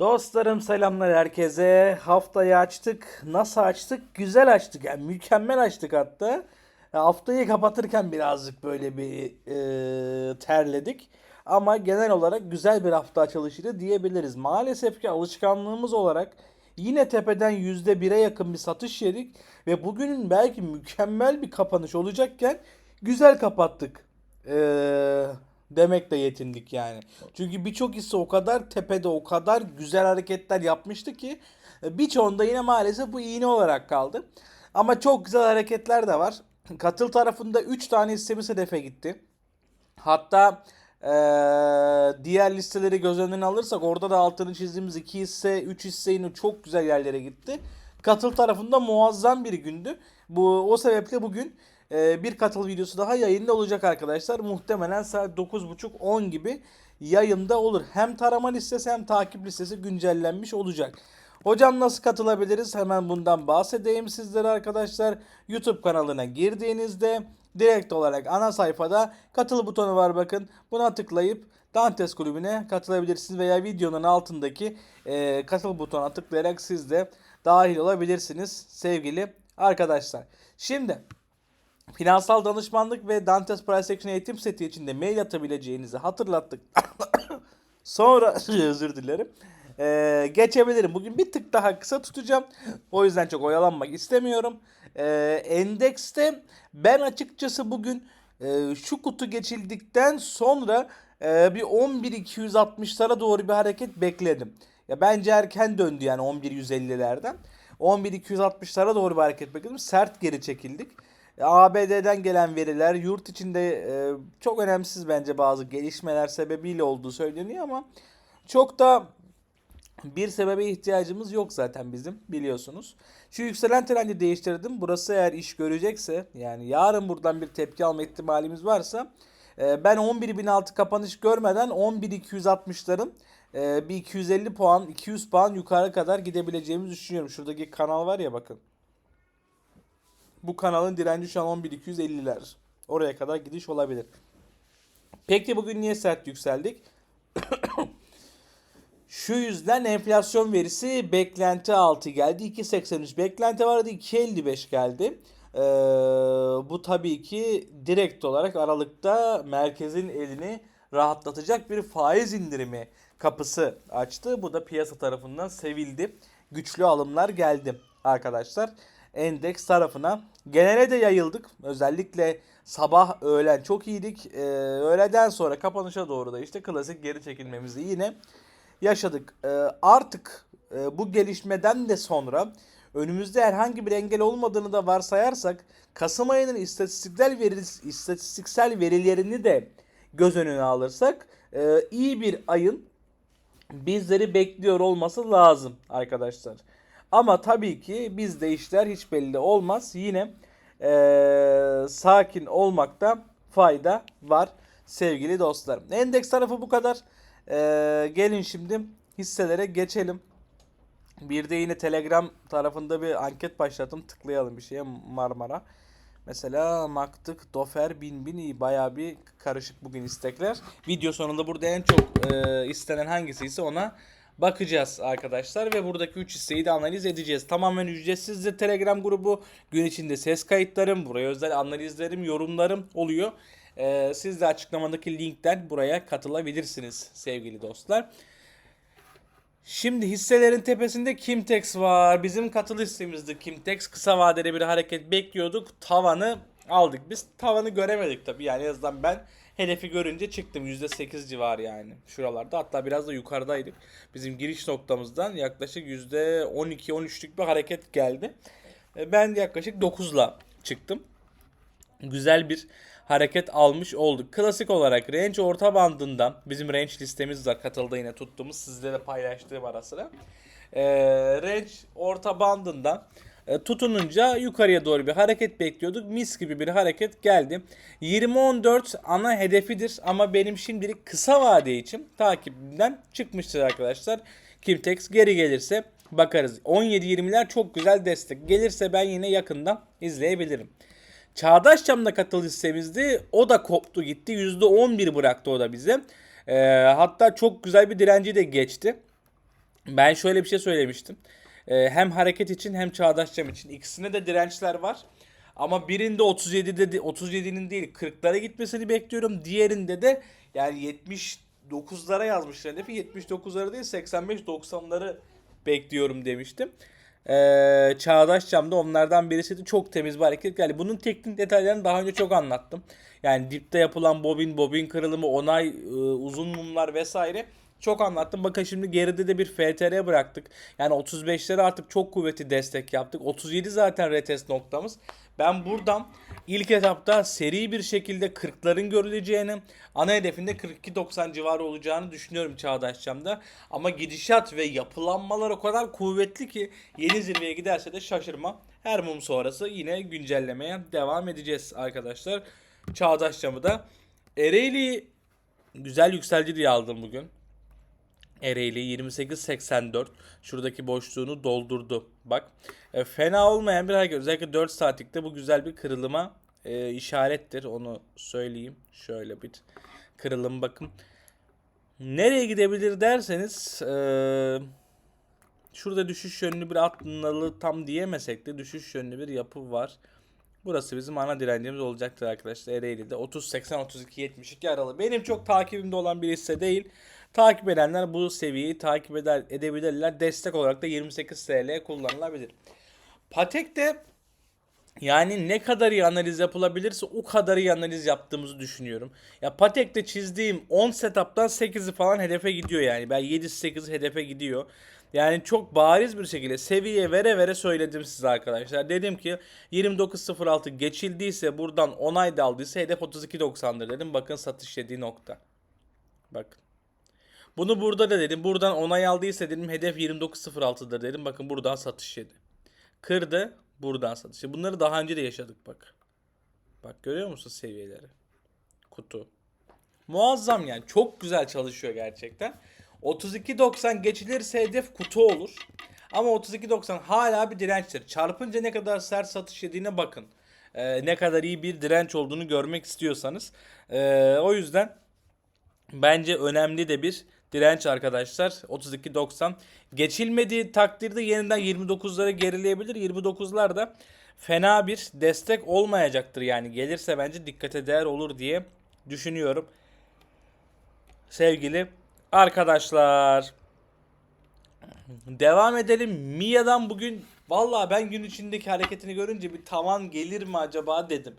Dostlarım selamlar herkese. Haftayı açtık. Nasıl açtık? Güzel açtık. Yani mükemmel açtık hatta. Ya Haftayı kapatırken birazcık böyle bir e, terledik. Ama genel olarak güzel bir hafta açılışıydı diyebiliriz. Maalesef ki alışkanlığımız olarak yine tepeden %1'e yakın bir satış yedik. Ve bugünün belki mükemmel bir kapanış olacakken güzel kapattık. Eee demekle yetindik yani. Çünkü birçok hisse o kadar tepede o kadar güzel hareketler yapmıştı ki e, birçoğunda yine maalesef bu iğne olarak kaldı. Ama çok güzel hareketler de var. Katıl tarafında 3 tane hissemiz hedefe gitti. Hatta eee, diğer listeleri göz önüne alırsak orada da altını çizdiğimiz 2 hisse 3 hisse yine çok güzel yerlere gitti. Katıl tarafında muazzam bir gündü. Bu o sebeple bugün e, bir katıl videosu daha yayında olacak arkadaşlar. Muhtemelen saat 9.30-10 gibi yayında olur. Hem tarama listesi hem takip listesi güncellenmiş olacak. Hocam nasıl katılabiliriz? Hemen bundan bahsedeyim sizlere arkadaşlar. YouTube kanalına girdiğinizde direkt olarak ana sayfada katıl butonu var bakın. Buna tıklayıp Dantes kulübüne katılabilirsiniz veya videonun altındaki e, katıl butonuna tıklayarak siz de dahil olabilirsiniz sevgili arkadaşlar. Şimdi Finansal danışmanlık ve Dantes Price Action eğitim seti için de mail atabileceğinizi hatırlattık. Sonra özür dilerim. Ee, geçebilirim. Bugün bir tık daha kısa tutacağım. O yüzden çok oyalanmak istemiyorum. Ee, endekste ben açıkçası bugün e, şu kutu geçildikten sonra e, bir 11.260'lara doğru bir hareket bekledim. Ya bence erken döndü yani 11.150'lerden. 11.260'lara doğru bir hareket bekledim. Sert geri çekildik. ABD'den gelen veriler yurt içinde e, çok önemsiz bence bazı gelişmeler sebebiyle olduğu söyleniyor ama çok da bir sebebe ihtiyacımız yok zaten bizim biliyorsunuz. Şu yükselen trendi değiştirdim. Burası eğer iş görecekse yani yarın buradan bir tepki alma ihtimalimiz varsa e, ben 11.006 kapanış görmeden 11.260'ların e, bir 250 puan 200 puan yukarı kadar gidebileceğimizi düşünüyorum. Şuradaki kanal var ya bakın. Bu kanalın direnci şu an 11.250'ler. Oraya kadar gidiş olabilir. Peki bugün niye sert yükseldik? Şu yüzden enflasyon verisi beklenti altı geldi. 2.83 beklenti vardı. 2.55 geldi. Ee, bu tabii ki direkt olarak Aralık'ta merkezin elini rahatlatacak bir faiz indirimi kapısı açtı. Bu da piyasa tarafından sevildi. Güçlü alımlar geldi arkadaşlar. Endeks tarafına. Genele de yayıldık. Özellikle sabah öğlen çok iyiydik. Ee, öğleden sonra kapanışa doğru da işte klasik geri çekilmemizi yine yaşadık. Ee, artık e, bu gelişmeden de sonra önümüzde herhangi bir engel olmadığını da varsayarsak Kasım ayının istatistiksel veri, istatistiksel verilerini de göz önüne alırsak e, iyi bir ayın bizleri bekliyor olması lazım arkadaşlar. Ama tabii ki bizde işler hiç belli olmaz. Yine e, sakin olmakta fayda var sevgili dostlarım. Endeks tarafı bu kadar. E, gelin şimdi hisselere geçelim. Bir de yine Telegram tarafında bir anket başlattım. Tıklayalım bir şeye Marmara. Mesela Maktık, Dofer, Bin Bin iyi. Bayağı bir karışık bugün istekler. Video sonunda burada en çok e, istenen hangisi ise ona bakacağız arkadaşlar. Ve buradaki 3 hisseyi de analiz edeceğiz. Tamamen ücretsizdir Telegram grubu. Gün içinde ses kayıtlarım, buraya özel analizlerim, yorumlarım oluyor. E, siz de açıklamadaki linkten buraya katılabilirsiniz sevgili dostlar. Şimdi hisselerin tepesinde Kimtex var. Bizim katıl hissemizdi Kimtex. Kısa vadeli bir hareket bekliyorduk. Tavanı aldık. Biz tavanı göremedik tabii. Yani en azından ben hedefi görünce çıktım. %8 civarı yani. Şuralarda hatta biraz da yukarıdaydık. Bizim giriş noktamızdan yaklaşık %12-13'lük bir hareket geldi. E, Ben yaklaşık 9'la çıktım. Güzel bir hareket almış olduk. Klasik olarak range orta bandından bizim range listemiz var katıldı yine tuttuğumuz sizlere paylaştığım ara sıra. Ee, range orta bandından tutununca yukarıya doğru bir hareket bekliyorduk. Mis gibi bir hareket geldi. 20-14 ana hedefidir ama benim şimdilik kısa vade için takibimden çıkmıştır arkadaşlar. Kimtex geri gelirse bakarız. 17-20'ler çok güzel destek. Gelirse ben yine yakından izleyebilirim. Çağdaş Çam'da katıl hissemizdi. O da koptu gitti. %11 bıraktı o da bize. Ee, hatta çok güzel bir direnci de geçti. Ben şöyle bir şey söylemiştim. Ee, hem hareket için hem çağdaş cam için ikisine de dirençler var. Ama birinde 37'de de 37'nin değil 40'lara gitmesini bekliyorum. Diğerinde de yani 79'lara yazmışlar hedefi 79'lara değil 85-90'ları bekliyorum demiştim. Ee, Çağdaş Cam'da onlardan birisiydi. Çok temiz bir hareket. Yani bunun teknik detaylarını daha önce çok anlattım. Yani dipte yapılan bobin, bobin kırılımı, onay, e, uzun mumlar vesaire çok anlattım. Bakın şimdi geride de bir FTR bıraktık. Yani 35'lere artık çok kuvvetli destek yaptık. 37 zaten retest noktamız. Ben buradan ilk etapta seri bir şekilde 40'ların görüleceğini, ana hedefinde 42-90 civarı olacağını düşünüyorum Çağdaş Cam'da. Ama gidişat ve yapılanmalar o kadar kuvvetli ki yeni zirveye giderse de şaşırmam. Her mum sonrası yine güncellemeye devam edeceğiz arkadaşlar. Çağdaş Cam'ı da Ereğli güzel yükselci diye aldım bugün. Ereğli 28.84 şuradaki boşluğunu doldurdu. Bak e, fena olmayan bir hareket. Özellikle 4 saatlikte bu güzel bir kırılıma e, işarettir. Onu söyleyeyim. Şöyle bir kırılım bakın. Nereye gidebilir derseniz e, şurada düşüş yönlü bir atlınalı tam diyemesek de düşüş yönlü bir yapı var. Burası bizim ana direncimiz olacaktır arkadaşlar. Ereğli'de 30-80-32-72 aralığı. Benim çok takibimde olan bir hisse değil. Takip edenler bu seviyeyi takip eder, edebilirler. Destek olarak da 28 TL kullanılabilir. Patek'te yani ne kadar iyi analiz yapılabilirse o kadar iyi analiz yaptığımızı düşünüyorum. Ya Patek'te çizdiğim 10 setup'tan 8'i falan hedefe gidiyor yani. Ben 7-8 hedefe gidiyor. Yani çok bariz bir şekilde seviye vere vere söyledim size arkadaşlar. Dedim ki 29.06 geçildiyse buradan onay da aldıysa hedef 32.90'dır dedim. Bakın satış yediği nokta. Bakın. Bunu burada da dedim. Buradan onay aldıysa dedim hedef 29.06'dır dedim. Bakın buradan satış yedi. Kırdı. Buradan satış. Bunları daha önce de yaşadık bak. Bak görüyor musun seviyeleri? Kutu. Muazzam yani. Çok güzel çalışıyor gerçekten. 32.90 geçilirse hedef kutu olur. Ama 32.90 hala bir dirençtir. Çarpınca ne kadar sert satış yediğine bakın. Ee, ne kadar iyi bir direnç olduğunu görmek istiyorsanız. Ee, o yüzden bence önemli de bir direnç arkadaşlar. 32.90 geçilmediği takdirde yeniden 29'lara gerileyebilir. 29'lar da fena bir destek olmayacaktır yani. Gelirse bence dikkate değer olur diye düşünüyorum. Sevgili arkadaşlar. Devam edelim. Mia'dan bugün vallahi ben gün içindeki hareketini görünce bir tavan gelir mi acaba dedim.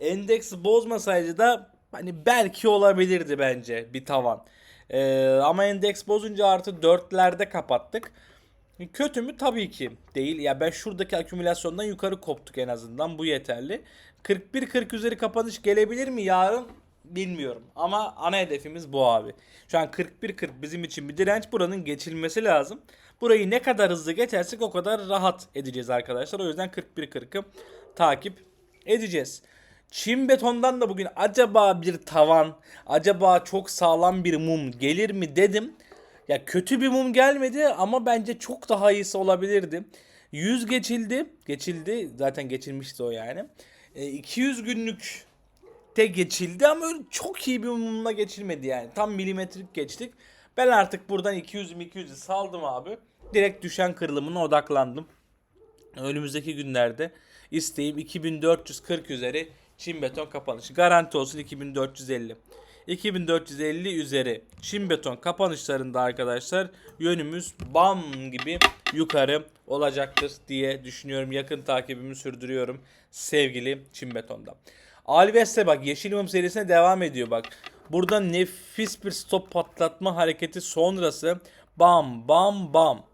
Endeks bozmasaydı da hani belki olabilirdi bence bir tavan. Ee, ama endeks bozunca artı dörtlerde kapattık. Kötü mü? Tabii ki değil. Ya ben şuradaki akümülasyondan yukarı koptuk en azından. Bu yeterli. 41-40 üzeri kapanış gelebilir mi yarın? Bilmiyorum. Ama ana hedefimiz bu abi. Şu an 41-40 bizim için bir direnç. Buranın geçilmesi lazım. Burayı ne kadar hızlı geçersek o kadar rahat edeceğiz arkadaşlar. O yüzden 41-40'ı takip edeceğiz. Çim betondan da bugün acaba bir tavan, acaba çok sağlam bir mum gelir mi dedim. Ya kötü bir mum gelmedi ama bence çok daha iyisi olabilirdi. 100 geçildi. Geçildi. Zaten geçilmişti o yani. E, 200 günlük de geçildi ama çok iyi bir mumla geçilmedi yani. Tam milimetrik geçtik. Ben artık buradan 200 200'ü saldım abi. Direkt düşen kırılımına odaklandım. Önümüzdeki günlerde isteğim 2440 üzeri çim beton kapanışı. Garanti olsun 2450. 2450 üzeri çim beton kapanışlarında arkadaşlar yönümüz bam gibi yukarı olacaktır diye düşünüyorum. Yakın takibimi sürdürüyorum sevgili çim betonda. Alves'te bak Yeşil Mum serisine devam ediyor bak. Burada nefis bir stop patlatma hareketi sonrası bam bam bam.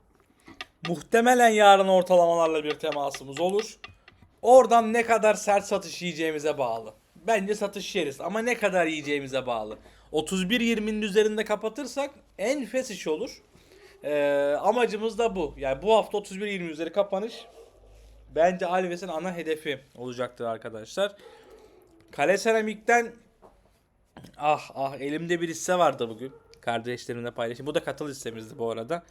Muhtemelen yarın ortalamalarla bir temasımız olur. Oradan ne kadar sert satış yiyeceğimize bağlı. Bence satış yeriz ama ne kadar yiyeceğimize bağlı. 31.20'nin üzerinde kapatırsak en fes iş olur. Ee, amacımız da bu. Yani bu hafta 31.20 üzeri kapanış bence Alves'in ana hedefi olacaktır arkadaşlar. Kale Seramik'ten ah ah elimde bir hisse vardı bugün. Kardeşlerimle paylaşayım. Bu da katıl hissemizdi bu arada.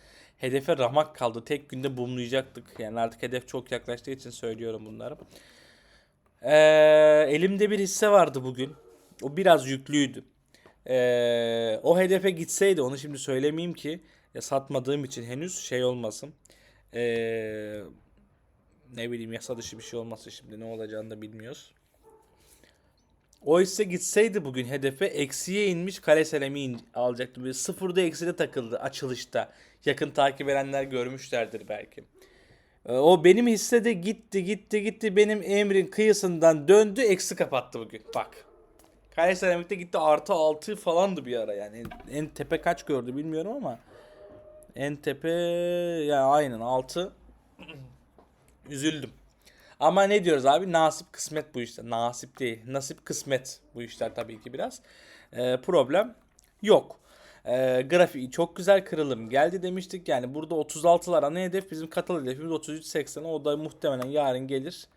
Hedefe ramak kaldı. Tek günde bumlayacaktık. Yani artık hedef çok yaklaştığı için söylüyorum bunları. Ee, elimde bir hisse vardı bugün. O biraz yüklüydü. Ee, o hedefe gitseydi onu şimdi söylemeyeyim ki Ya satmadığım için henüz şey olmasın. Ee, ne bileyim yasa dışı bir şey olmasın şimdi ne olacağını da bilmiyoruz. O ise gitseydi bugün hedefe eksiye inmiş kare selemi in- alacaktı. Böyle sıfırda ekside takıldı açılışta. Yakın takip edenler görmüşlerdir belki. Ee, O benim hisse de gitti gitti gitti benim emrin kıyısından döndü eksi kapattı bugün. Bak. Seramikte gitti artı 6 falandı bir ara yani. En, en tepe kaç gördü bilmiyorum ama. En tepe ya aynen 6. Üzüldüm. Ama ne diyoruz abi? Nasip kısmet bu işte. Nasip değil. Nasip kısmet bu işler tabii ki biraz. Ee, problem yok. Ee, grafiği çok güzel kırılım geldi demiştik. Yani burada 36'lar ana hedef. Bizim katılı hedefimiz 33.80. O da muhtemelen yarın gelir.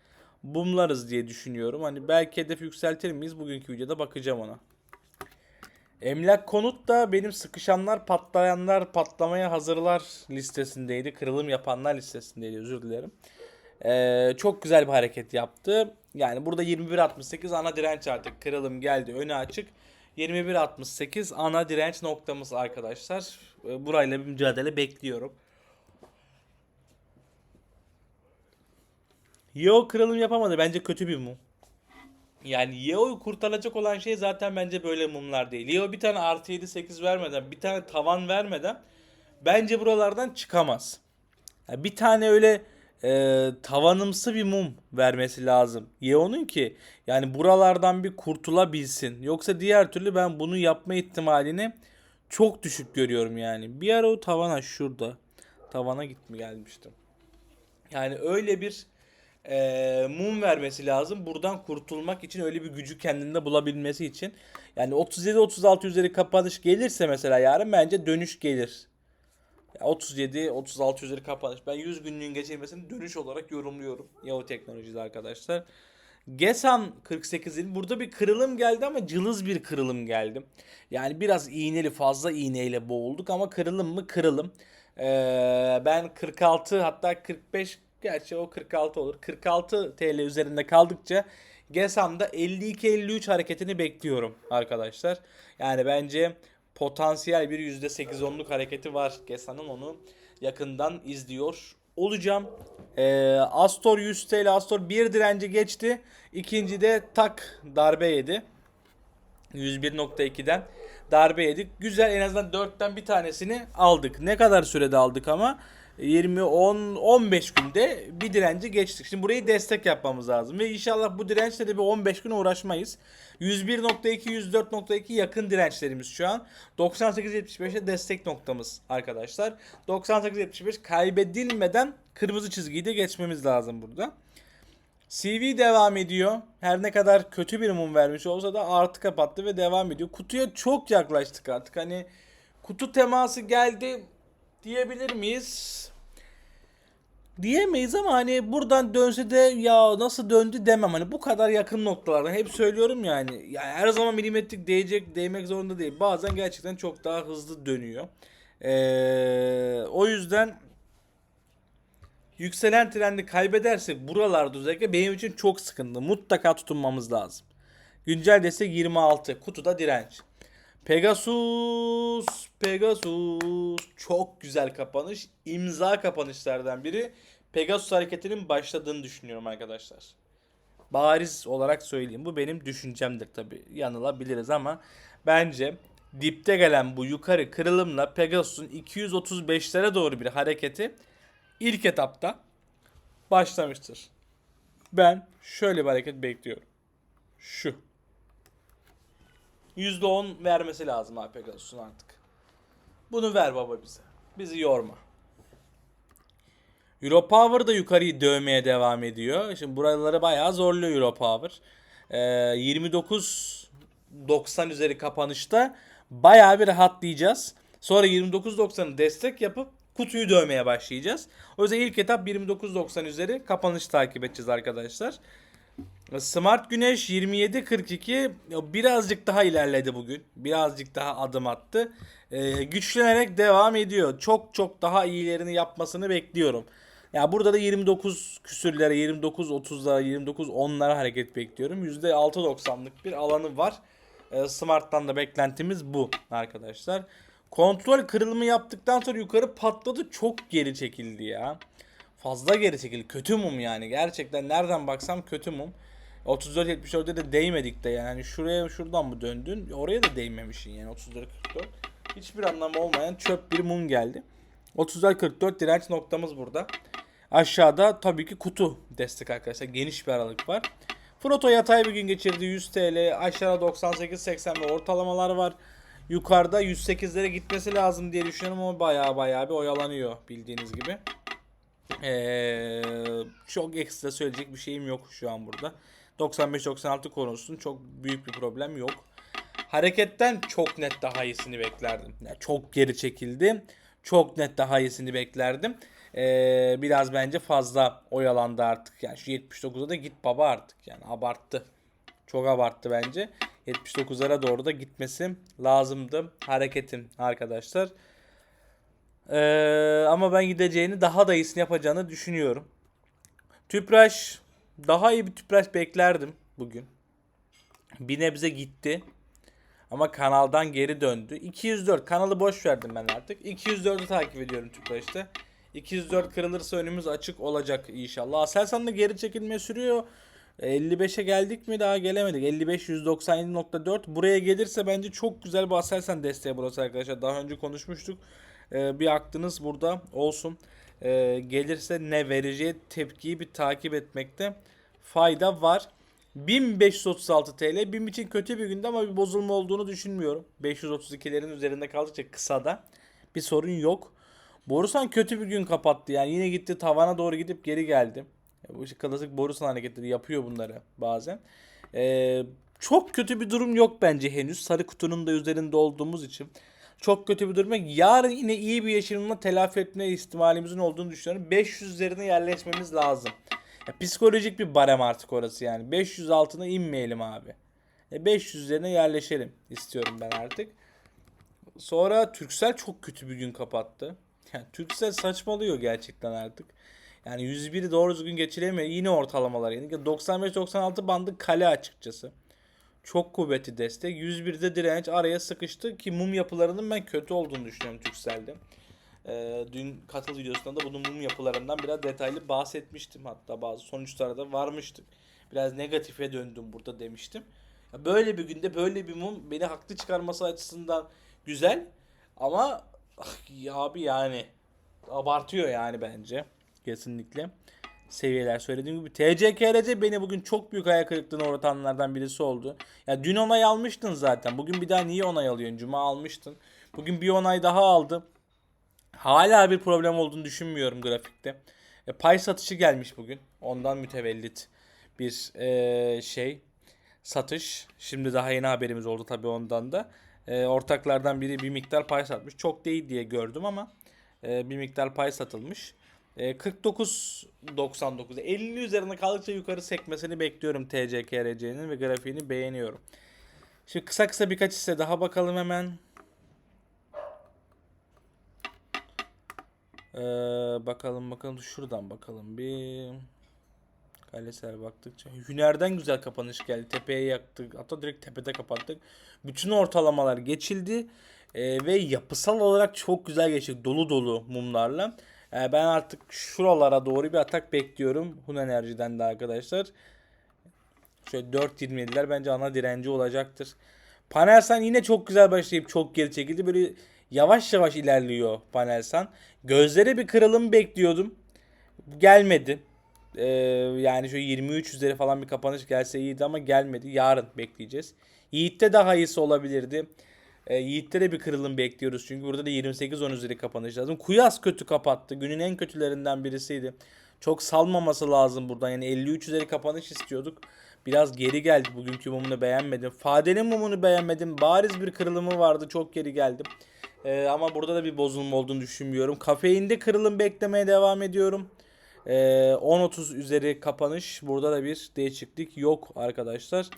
Bumlarız diye düşünüyorum. Hani belki hedef yükseltir miyiz? Bugünkü videoda bakacağım ona. Emlak konut da benim sıkışanlar, patlayanlar, patlamaya hazırlar listesindeydi. Kırılım yapanlar listesindeydi. Özür dilerim. Ee, çok güzel bir hareket yaptı. Yani burada 21.68 ana direnç artık. Kırılım geldi. Önü açık. 21.68 ana direnç noktamız arkadaşlar. Ee, burayla bir mücadele bekliyorum. Yo kırılım yapamadı. Bence kötü bir mum. Yani Yeo'yu kurtaracak olan şey zaten bence böyle mumlar değil. Yeo bir tane artı 7 8 vermeden, bir tane tavan vermeden bence buralardan çıkamaz. Ya bir tane öyle e, tavanımsı bir mum vermesi lazım. Yeo'nun ki yani buralardan bir kurtulabilsin. Yoksa diğer türlü ben bunu yapma ihtimalini çok düşük görüyorum yani. Bir ara o tavana şurada. Tavana gitme gelmiştim. Yani öyle bir e, mum vermesi lazım. Buradan kurtulmak için öyle bir gücü kendinde bulabilmesi için. Yani 37-36 üzeri kapanış gelirse mesela yarın bence dönüş gelir. Ya 37-36 üzeri kapanış. Ben 100 günlüğün geçirmesini dönüş olarak yorumluyorum. Yahoo Teknoloji'de arkadaşlar. Gesan 48'in burada bir kırılım geldi ama cılız bir kırılım geldi. Yani biraz iğneli fazla iğneyle boğulduk ama kırılım mı kırılım. Ee, ben 46 hatta 45 gerçi o 46 olur. 46 TL üzerinde kaldıkça Gesan'da 52-53 hareketini bekliyorum arkadaşlar. Yani bence potansiyel bir %8-10'luk hareketi var Gesan'ın onu yakından izliyor olacağım. Ee, Astor 100 TL Astor bir direnci geçti. İkinci de tak darbe yedi. 101.2'den darbe yedik. Güzel en azından 4'ten bir tanesini aldık. Ne kadar sürede aldık ama 20 10 15 günde bir direnci geçtik. Şimdi burayı destek yapmamız lazım ve inşallah bu dirençle de bir 15 gün uğraşmayız. 101.2 104.2 yakın dirençlerimiz şu an. 98.75'e destek noktamız arkadaşlar. 98.75 kaybedilmeden kırmızı çizgiyi de geçmemiz lazım burada. CV devam ediyor. Her ne kadar kötü bir mum vermiş olsa da artı kapattı ve devam ediyor. Kutuya çok yaklaştık artık. Hani kutu teması geldi diyebilir miyiz? Diyemeyiz ama hani buradan dönse de ya nasıl döndü demem. Hani bu kadar yakın noktalardan hep söylüyorum yani. Yani her zaman milimetrik değecek, değmek zorunda değil. Bazen gerçekten çok daha hızlı dönüyor. Ee, o yüzden yükselen trendi kaybedersek buralarda özellikle benim için çok sıkıntı. Mutlaka tutunmamız lazım. Güncel destek 26. Kutuda direnç. Pegasus, Pegasus çok güzel kapanış. İmza kapanışlardan biri. Pegasus hareketinin başladığını düşünüyorum arkadaşlar. Bariz olarak söyleyeyim. Bu benim düşüncemdir tabi. Yanılabiliriz ama bence dipte gelen bu yukarı kırılımla Pegasus'un 235'lere doğru bir hareketi ilk etapta başlamıştır. Ben şöyle bir hareket bekliyorum. Şu. %10 vermesi lazım abi Pegasus'un artık. Bunu ver baba bize. Bizi yorma. Europower da yukarıyı dövmeye devam ediyor. Şimdi buraları bayağı zorluyor Europower. Ee, 29.90 üzeri kapanışta bayağı bir rahatlayacağız. Sonra 29.90'ı destek yapıp kutuyu dövmeye başlayacağız. O yüzden ilk etap 29.90 üzeri kapanış takip edeceğiz arkadaşlar. Smart Güneş 27.42 birazcık daha ilerledi bugün. Birazcık daha adım attı. Ee, güçlenerek devam ediyor. Çok çok daha iyilerini yapmasını bekliyorum. Ya burada da 29 küsürlere, 29 30'lara, 29 10'lara hareket bekliyorum. %6.90'lık bir alanı var. Ee, Smart'tan da beklentimiz bu arkadaşlar. Kontrol kırılımı yaptıktan sonra yukarı patladı. Çok geri çekildi ya. Fazla geri çekildi. Kötü mum yani. Gerçekten nereden baksam kötü mum. 34-74'de de değmedik de yani. Şuraya şuradan mı döndün? Oraya da değmemişsin yani 34-44. Hiçbir anlamı olmayan çöp bir mum geldi. 34-44 direnç noktamız burada. Aşağıda tabii ki kutu destek arkadaşlar. Geniş bir aralık var. Froto yatay bir gün geçirdi 100 TL. Aşağıda 98-80 ve ortalamalar var. Yukarıda 108'lere gitmesi lazım diye düşünüyorum ama baya baya bir oyalanıyor bildiğiniz gibi. Ee, çok ekstra söyleyecek bir şeyim yok şu an burada. 95-96 konusunun çok büyük bir problem yok. Hareketten çok net daha iyisini beklerdim. Yani çok geri çekildi. Çok net daha iyisini beklerdim. Ee, biraz bence fazla oyalandı artık. Yani şu 79'a da git baba artık. Yani abarttı. Çok abarttı bence. 79'lara doğru da gitmesi lazımdı hareketin arkadaşlar. Ee, ama ben gideceğini daha da iyisini yapacağını düşünüyorum. Tüpraş daha iyi bir tüpraş beklerdim bugün. Bir nebze gitti. Ama kanaldan geri döndü. 204 kanalı boş verdim ben artık. 204'ü takip ediyorum Tüpraş'ta. 204 kırılırsa önümüz açık olacak inşallah. Aselsan da geri çekilme sürüyor. 55'e geldik mi daha gelemedik. 55 197.4 buraya gelirse bence çok güzel bir Aselsan desteği burası arkadaşlar. Daha önce konuşmuştuk. Ee, bir aklınız burada olsun. Ee, gelirse ne vereceği tepkiyi bir takip etmekte fayda var. 1536 TL. BİM için kötü bir günde ama bir bozulma olduğunu düşünmüyorum. 532'lerin üzerinde kaldıkça kısada bir sorun yok. Borusan kötü bir gün kapattı. Yani yine gitti tavana doğru gidip geri geldi. Bu işte klasik Borusan hareketleri yapıyor bunları bazen. Ee, çok kötü bir durum yok bence henüz. Sarı kutunun da üzerinde olduğumuz için. Çok kötü bir durum yok. Yarın yine iyi bir yaşamla telafi etme ihtimalimizin olduğunu düşünüyorum. 500 üzerine yerleşmemiz lazım. Ya, psikolojik bir barem artık orası yani. 500 altına inmeyelim abi. E, 500 üzerine yerleşelim istiyorum ben artık. Sonra Türksel çok kötü bir gün kapattı. Yani Türksel saçmalıyor gerçekten artık. Yani 101'i doğru düzgün geçiremiyor. Yine ortalamalar yani 95-96 bandı kale açıkçası. Çok kuvvetli destek. 101'de direnç araya sıkıştı ki mum yapılarının ben kötü olduğunu düşünüyorum Türksel'de. Ee, dün katıl videosunda da bunun mum yapılarından biraz detaylı bahsetmiştim. Hatta bazı sonuçlara da varmıştık. Biraz negatife döndüm burada demiştim. Böyle bir günde böyle bir mum beni haklı çıkarması açısından güzel. Ama ah, ya abi yani abartıyor yani bence. Kesinlikle. Seviyeler söylediğim gibi. TCKRC beni bugün çok büyük hayal kırıklığına uğratanlardan birisi oldu. Ya dün onay almıştın zaten. Bugün bir daha niye onay alıyorsun? Cuma almıştın. Bugün bir onay daha aldı. Hala bir problem olduğunu düşünmüyorum grafikte. E, pay satışı gelmiş bugün. Ondan mütevellit bir e, şey satış. Şimdi daha yeni haberimiz oldu tabii ondan da. E, ortaklardan biri bir miktar pay satmış. Çok değil diye gördüm ama e, bir miktar pay satılmış. E, 49.99 50 üzerine kaldıkça yukarı sekmesini bekliyorum TCKRC'nin ve grafiğini beğeniyorum. Şimdi kısa kısa birkaç hisse daha bakalım hemen. Ee, bakalım bakalım şuradan bakalım bir. Kalesel baktıkça. Hüner'den güzel kapanış geldi. Tepeye yaktık. Hatta direkt tepede kapattık. Bütün ortalamalar geçildi. Ee, ve yapısal olarak çok güzel geçtik. Dolu dolu mumlarla. Ee, ben artık şuralara doğru bir atak bekliyorum. Hun Enerji'den de arkadaşlar. Şöyle 4.27'ler bence ana direnci olacaktır. Panelsan yine çok güzel başlayıp çok geri çekildi. Böyle yavaş yavaş ilerliyor Panelsan. Gözlere bir kırılım bekliyordum. Gelmedi. Ee, yani şu 23 üzeri falan bir kapanış gelse iyiydi ama gelmedi. Yarın bekleyeceğiz. Yiğit'te daha iyisi olabilirdi. Ee, Yiğit'te de bir kırılım bekliyoruz. Çünkü burada da 28-10 üzeri kapanış lazım. Kuyas kötü kapattı. Günün en kötülerinden birisiydi. Çok salmaması lazım buradan. Yani 53 üzeri kapanış istiyorduk. Biraz geri geldi. Bugünkü mumunu beğenmedim. Fade'nin mumunu beğenmedim. Bariz bir kırılımı vardı. Çok geri geldim. Ee, ama burada da bir bozulma olduğunu düşünmüyorum. Kafeinde kırılım beklemeye devam ediyorum. Ee, 10.30 üzeri kapanış. Burada da bir değişiklik yok arkadaşlar.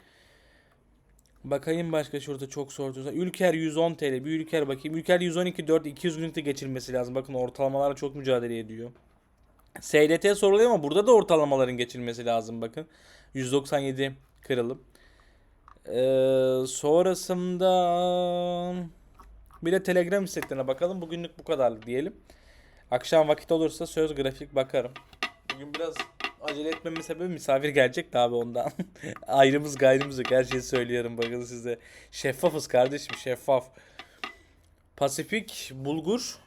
Bakayım başka şurada çok sorduğunuzda. Ülker 110 TL. Bir Ülker bakayım. Ülker 112 4 200 günlükte geçilmesi lazım. Bakın ortalamalarla çok mücadele ediyor. SDT soruluyor ama burada da ortalamaların geçilmesi lazım bakın. 197 kırılım. Ee, sonrasında Bir de Telegram isteklerine bakalım. Bugünlük bu kadar diyelim. Akşam vakit olursa söz grafik bakarım. Bugün biraz acele etmemin sebebi misafir gelecek de abi ondan. Ayrımız gayrımız yok. Her şeyi söylüyorum bakın size. Şeffafız kardeşim şeffaf. Pasifik bulgur.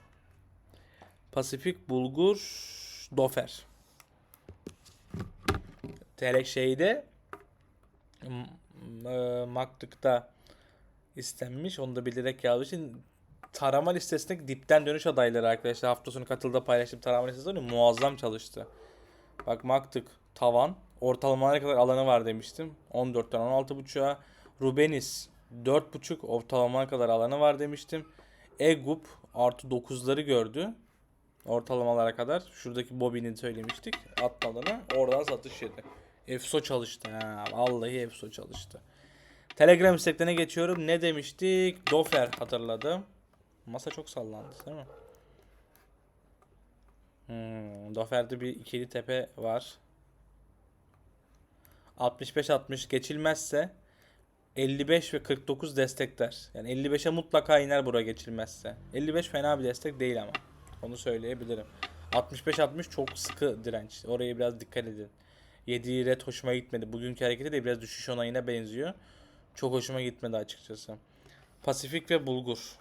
Pasifik bulgur dofer. Telek şeyde m- m- Maktık'ta istenmiş. Onu da bilerek yazdığı için tarama listesindeki dipten dönüş adayları arkadaşlar. Hafta sonu katılda paylaştığım tarama listesi ya, muazzam çalıştı. Bak Maktık tavan. Ortalama ne kadar alanı var demiştim. 14'ten 16.5'a. Rubenis 4.5 ortalama kadar alanı var demiştim. Egup artı 9'ları gördü. Ortalamalara kadar. Şuradaki Bobby'ni söylemiştik. Atmadığını. Oradan satış yedi. Efso çalıştı. Ha, vallahi Efso çalıştı. Telegram isteklerine geçiyorum. Ne demiştik? Dofer hatırladım. Masa çok sallandı değil mi? Hmm, Dofer'de bir ikili tepe var. 65-60 geçilmezse 55 ve 49 destekler. Yani 55'e mutlaka iner bura geçilmezse. 55 fena bir destek değil ama. Onu söyleyebilirim. 65-60 çok sıkı direnç. Oraya biraz dikkat edin. 7 red hoşuma gitmedi. Bugünkü hareketi de biraz düşüş onayına benziyor. Çok hoşuma gitmedi açıkçası. Pasifik ve Bulgur.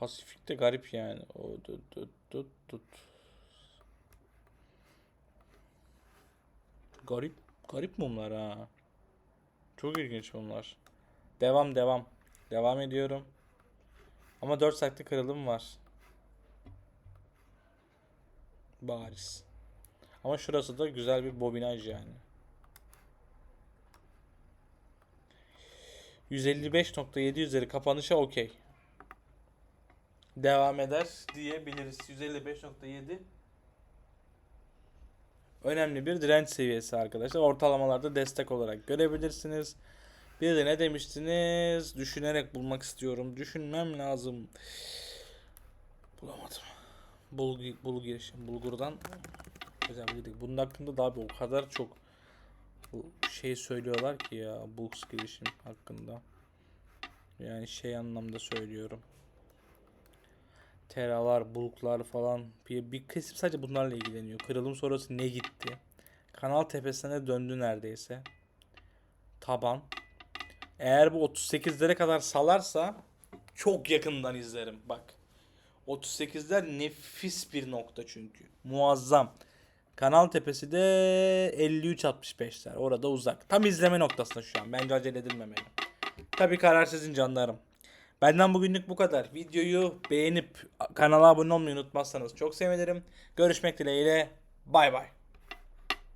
Pasifik de garip yani. O tut tut tut tut. Garip garip mumlar ha. Çok ilginç bunlar. Devam devam. Devam ediyorum. Ama 4 saatlik kırılım var. Bariz. Ama şurası da güzel bir bobinaj yani. 155.7 üzeri kapanışa okey. Devam eder diyebiliriz. 155.7 önemli bir direnç seviyesi arkadaşlar. Ortalamalarda destek olarak görebilirsiniz. Bir de ne demiştiniz? Düşünerek bulmak istiyorum. Düşünmem lazım. Bulamadım. Bulgu, bulgu. Bulgurdan güzel bildik. Bunun hakkında daha bir o kadar çok şey söylüyorlar ki ya Bulks girişim hakkında. Yani şey anlamda söylüyorum. Teralar, bulklar falan bir, bir kısım sadece bunlarla ilgileniyor. Kırılım sonrası ne gitti? Kanal tepesine döndü neredeyse. Taban. Eğer bu 38'lere kadar salarsa çok yakından izlerim. Bak. 38'ler nefis bir nokta çünkü. Muazzam. Kanal tepesi de 53-65'ler. Orada uzak. Tam izleme noktasında şu an. Bence acele edilmemeli. Tabii karar sizin canlarım. Benden bugünlük bu kadar. Videoyu beğenip kanala abone olmayı unutmazsanız çok sevinirim. Görüşmek dileğiyle. Bay bay.